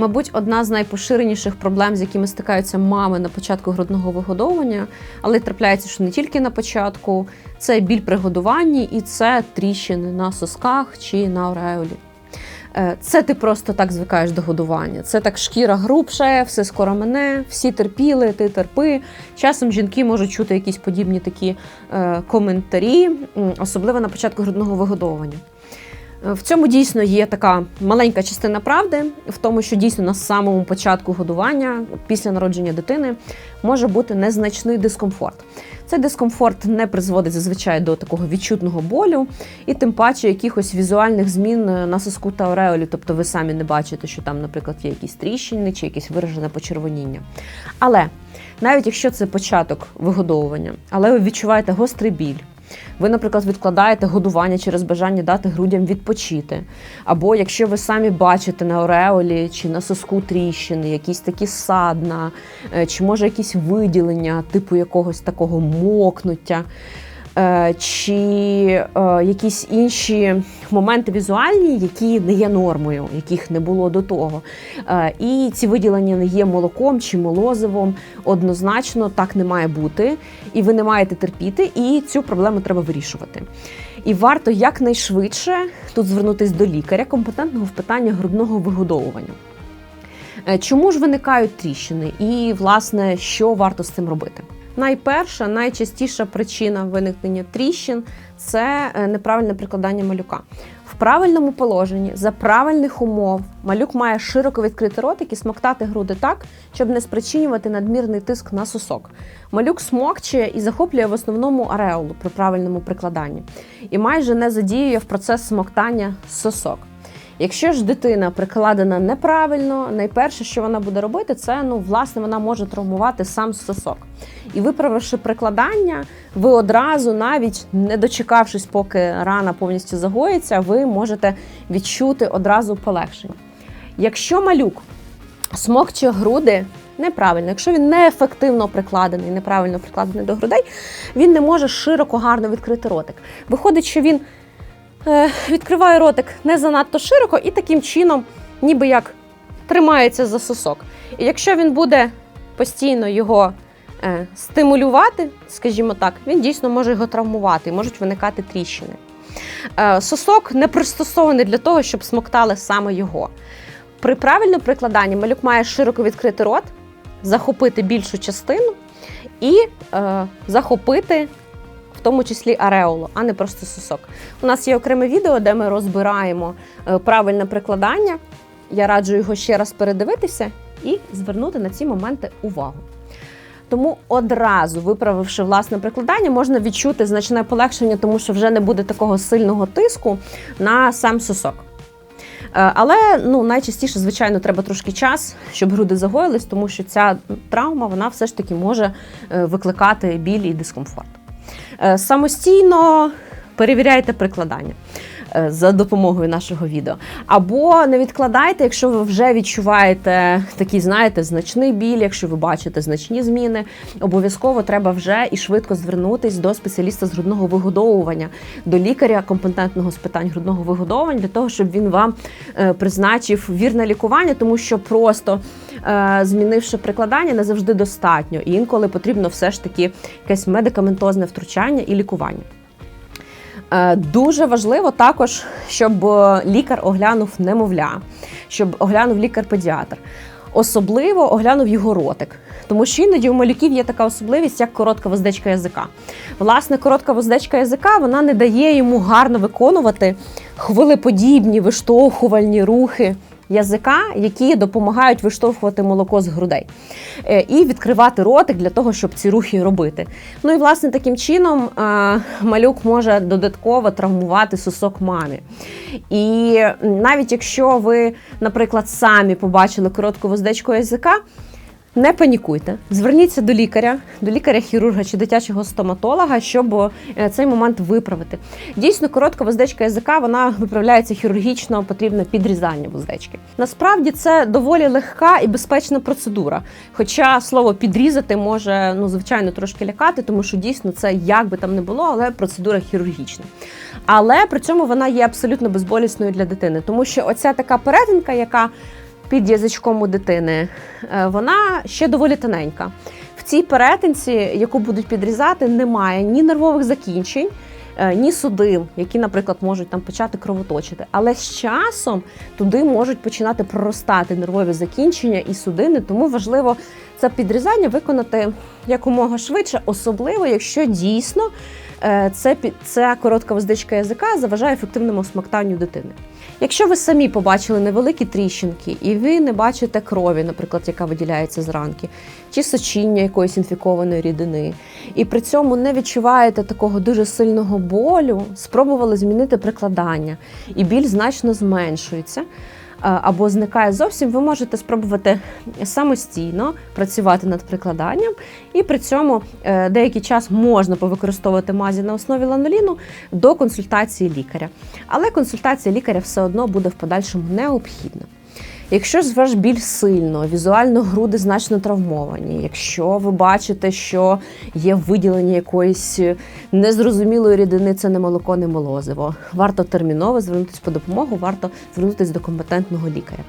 Мабуть, одна з найпоширеніших проблем, з якими стикаються мами на початку грудного вигодовування, але трапляється, що не тільки на початку, це біль при годуванні і це тріщини на сосках чи на ореолі. Е, Це ти просто так звикаєш до годування. Це так шкіра грубше, все скоро мене, всі терпіли, ти терпи. Часом жінки можуть чути якісь подібні такі е, коментарі, особливо на початку грудного вигодовування. Е, В цьому дійсно є така маленька частина правди, в тому, що дійсно на самому початку годування, після народження дитини, може бути незначний дискомфорт. Цей дискомфорт не призводить зазвичай до такого відчутного болю, і тим паче якихось візуальних змін е, на соску та ореолі. Тобто ви самі не бачите, що там, наприклад, є якісь тріщини чи якесь виражене почервоніння. Але навіть якщо це початок вигодовування, але ви відчуваєте гострий біль. Ви, наприклад, відкладаєте годування через бажання дати грудям відпочити. Або якщо ви самі бачите на ореолі чи на соску тріщини, якісь такі садна, е, чи може якісь виділення, типу якогось такого мокнуття, чи е, якісь інші моменти візуальні, які не є нормою, яких не було до того. Е, І ці виділення не є молоком чи молозивом. Однозначно так не має бути, і ви не маєте терпіти, і цю проблему треба вирішувати. І варто якнайшвидше тут звернутися до лікаря, компетентного в питаннях грудного вигодовування. Е, Чому ж виникають тріщини, і власне що варто з цим робити? Найперша, найчастіша причина виникнення тріщин це е, неправильне прикладання малюка. В правильному положенні, за правильних умов, малюк має широко відкрити ротик і смоктати груди так, щоб не спричинювати надмірний тиск на сосок. Малюк смокче і захоплює в основному ареолу при правильному прикладанні і майже не задіює в процес смоктання сосок. Якщо ж дитина прикладена неправильно, найперше, що вона буде робити, це ну власне вона може травмувати сам сосок. І виправивши прикладання, ви одразу, навіть не дочекавшись, поки рана повністю загоїться, ви можете відчути одразу полегшення. Якщо малюк смокче груди неправильно, якщо він неефективно прикладений, неправильно прикладений до грудей, він не може широко гарно відкрити ротик. Виходить, що він е, відкриває ротик не занадто широко і таким чином, ніби як тримається за сосок. І якщо він буде постійно його е, стимулювати, скажімо так, він дійсно може його травмувати, можуть виникати тріщини. Е, сосок не пристосований для того, щоб смоктали саме його. При правильному прикладанні малюк має широко відкрити рот, захопити більшу частину і захопити в тому числі ареолу, а не просто сосок. У нас є окреме відео, де ми розбираємо е, правильне прикладання. Я раджу його ще раз передивитися і звернути на ці моменти увагу. Тому одразу, виправивши власне прикладання, можна відчути значне полегшення, тому що вже не буде такого сильного тиску на сам сосок. Е, Але ну, найчастіше, звичайно, треба трошки час, щоб груди загоїлись, тому що ця травма вона все ж таки може е, викликати біль і дискомфорт. Е, Самостійно перевіряйте прикладання за допомогою нашого відео. Або не відкладайте, якщо ви вже відчуваєте такий, знаєте, значний біль, якщо ви бачите значні зміни, обов'язково треба вже і швидко звернутись до спеціаліста з грудного вигодовування, до лікаря компетентного з питань грудного вигодовування, для того, щоб він вам е, призначив вірне лікування, тому що просто е, змінивши прикладання, не завжди достатньо. І інколи потрібно все ж таки якесь медикаментозне втручання і лікування. Е, Дуже важливо також, щоб е, лікар оглянув немовля, щоб оглянув лікар-педіатр. Особливо оглянув його ротик, тому що іноді у малюків є така особливість, як коротка воздечка язика. Власне, коротка воздечка язика вона не дає йому гарно виконувати хвилеподібні виштовхувальні рухи язика, які допомагають виштовхувати молоко з грудей Е, і відкривати ротик для того, щоб ці рухи робити. Ну і власне таким чином малюк може додатково травмувати сусок мамі. І навіть якщо ви, наприклад, самі побачили коротку воздечку язика. Не панікуйте, зверніться до лікаря, до лікаря-хірурга чи дитячого стоматолога, щоб е, цей момент виправити. Дійсно, коротка вуздечка язика вона виправляється хірургічно, потрібно підрізання вуздечки. Насправді це доволі легка і безпечна процедура. Хоча слово підрізати може ну звичайно трошки лякати, тому що дійсно це як би там не було, але процедура хірургічна. Але при цьому вона є абсолютно безболісною для дитини, тому що оця така перетинка, яка під язичком у дитини, е, вона ще доволі тоненька. В цій перетинці, яку будуть підрізати, немає ні нервових закінчень, е, ні судин, які, наприклад, можуть там почати кровоточити. Але з часом туди можуть починати проростати нервові закінчення і судини, тому важливо це підрізання виконати якомога швидше, особливо якщо дійсно це, ця коротка вуздечка язика заважає ефективному смоктанню дитини. Якщо ви самі побачили невеликі тріщинки, і ви не бачите крові, наприклад, яка виділяється зранки, чи сочіння якоїсь інфікованої рідини, і при цьому не відчуваєте такого дуже сильного болю, спробували змінити прикладання, і біль значно зменшується. А, Або зникає зовсім, ви можете спробувати самостійно працювати над прикладанням, і при цьому е, деякий час можна повикористовувати мазі на основі ланоліну до консультації лікаря. Але консультація лікаря все одно буде в подальшому необхідна. Якщо ж ваш біль сильно, візуально груди значно травмовані, якщо ви бачите, що є виділення якоїсь е, незрозумілої рідини, це не молоко, не молозиво, варто терміново звернутися по допомогу, варто звернутися до компетентного лікаря.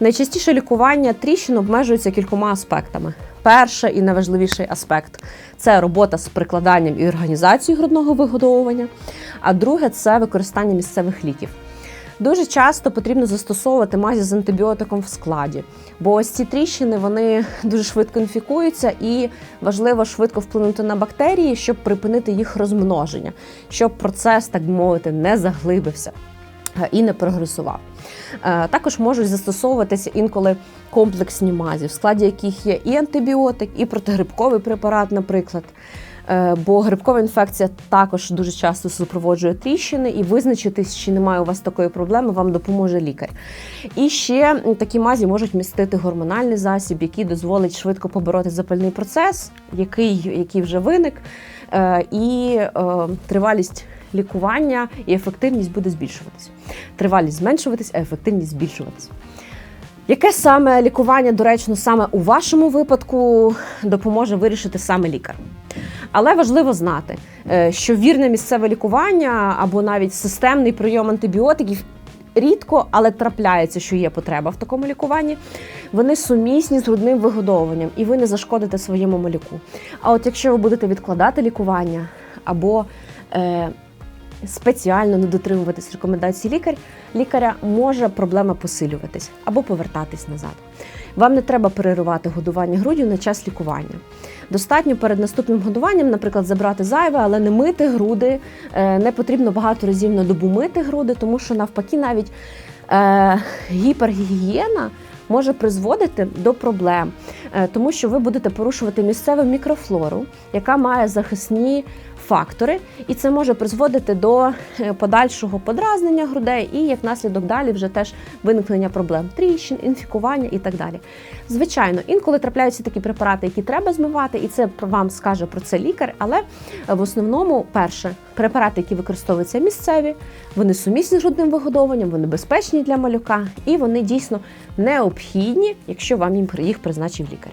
Найчастіше лікування тріщин обмежується кількома аспектами. Перший і найважливіший аспект це робота з прикладанням і організацією грудного вигодовування. А друге це використання місцевих ліків. Дуже часто потрібно застосовувати мазі з антибіотиком в складі, бо ось ці тріщини вони дуже швидко інфікуються, і важливо швидко вплинути на бактерії, щоб припинити їх розмноження, щоб процес, так би мовити, не заглибився е, і не прогресував. Е, Також можуть застосовуватися інколи комплексні мазі, в складі яких є і антибіотик, і протигрибковий препарат, наприклад. Е, Бо грибкова інфекція також дуже часто супроводжує тріщини, і визначитись, чи немає у вас такої проблеми, вам допоможе лікар. І ще такі мазі можуть містити гормональний засіб, який дозволить швидко побороти запальний процес, який, який вже виник, е, і е, тривалість лікування і ефективність буде збільшуватися. Тривалість зменшуватись, а ефективність збільшуватись. Яке саме лікування доречно саме у вашому випадку допоможе вирішити саме лікар? Але важливо знати, е, що вірне місцеве лікування або навіть системний прийом антибіотиків рідко, але трапляється, що є потреба в такому лікуванні. Вони сумісні з грудним вигодовуванням, і ви не зашкодите своєму малюку. А от якщо ви будете відкладати лікування або е, спеціально не дотримуватись рекомендацій лікар, лікаря, може проблема посилюватись або повертатись назад. Вам не треба переривати годування груддю на час лікування. Достатньо перед наступним годуванням, наприклад, забрати зайве, але не мити груди. Е, Не потрібно багато разів на добу мити груди, тому що навпаки навіть е, гіпергігієна може призводити до проблем, е, тому що ви будете порушувати місцеву мікрофлору, яка має захисні фактори, і це може призводити до е, подальшого подразнення грудей і як наслідок далі вже теж виникнення проблем тріщин, інфікування і так далі. Звичайно, інколи трапляються такі препарати, які треба змивати, і це вам скаже про це лікар. Але е, в основному, перше, препарати, які використовуються місцеві, вони сумісні з грудним вигодовуванням, вони безпечні для малюка і вони дійсно необхідні, якщо вам їм їх призначив лікар.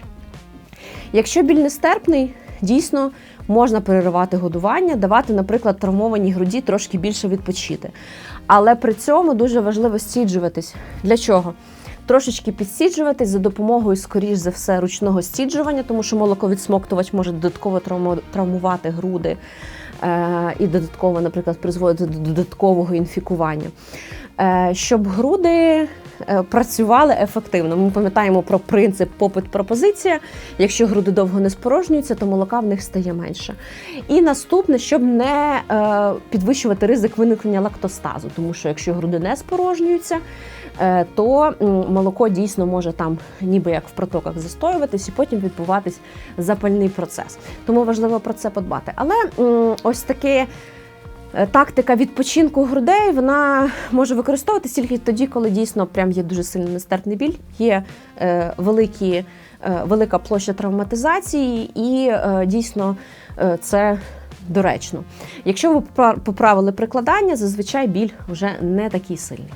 Якщо біль нестерпний, дійсно можна переривати годування, давати, наприклад, травмованій груді трошки більше відпочити. Але при цьому дуже важливо стіджуватись. Для чого? Трошечки підсіджуватись за допомогою, скоріш за все, ручного стіджування, тому що молоковідсмоктувач може додатково травмувати груди е, і додатково, наприклад, призводити до додаткового інфікування. Е, щоб груди працювали ефективно. Ми пам'ятаємо про принцип попит-пропозиція. Якщо груди довго не спорожнюються, то молока в них стає менше. І наступне, щоб не е, підвищувати ризик виникнення лактостазу, тому що якщо груди не спорожнюються, е, то молоко дійсно може там, ніби як в протоках, застоюватись і потім відбуватись запальний процес. Тому важливо про це подбати. Але ось таке. Е, Тактика відпочинку грудей вона може використовуватися тільки тоді, коли дійсно прям є дуже сильний нестерпний біль, є е, великі, е, велика площа травматизації, і е, дійсно е, це доречно. Якщо ви поправили прикладання, зазвичай біль вже не такий сильний.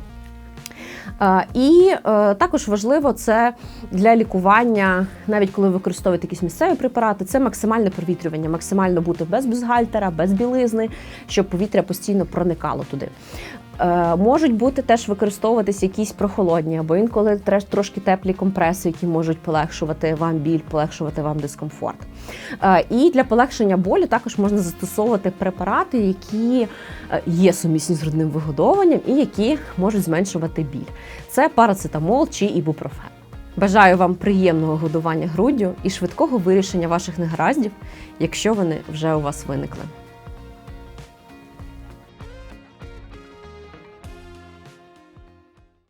Е, І е, також важливо це для лікування, навіть коли ви використовуєте якісь місцеві препарати, це максимальне провітрювання, максимально бути без бюзгальтера, без білизни, щоб повітря постійно проникало туди. Е, можуть бути теж використовуватись якісь прохолодні або інколи трошки теплі компреси, які можуть полегшувати вам біль, полегшувати вам дискомфорт. Е, і для полегшення болю також можна застосовувати препарати, які е, є сумісні з грудним вигодовуванням і які можуть зменшувати біль. Це парацетамол чи ібупрофен. Бажаю вам приємного годування груддю і швидкого вирішення ваших негараздів, якщо вони вже у вас виникли.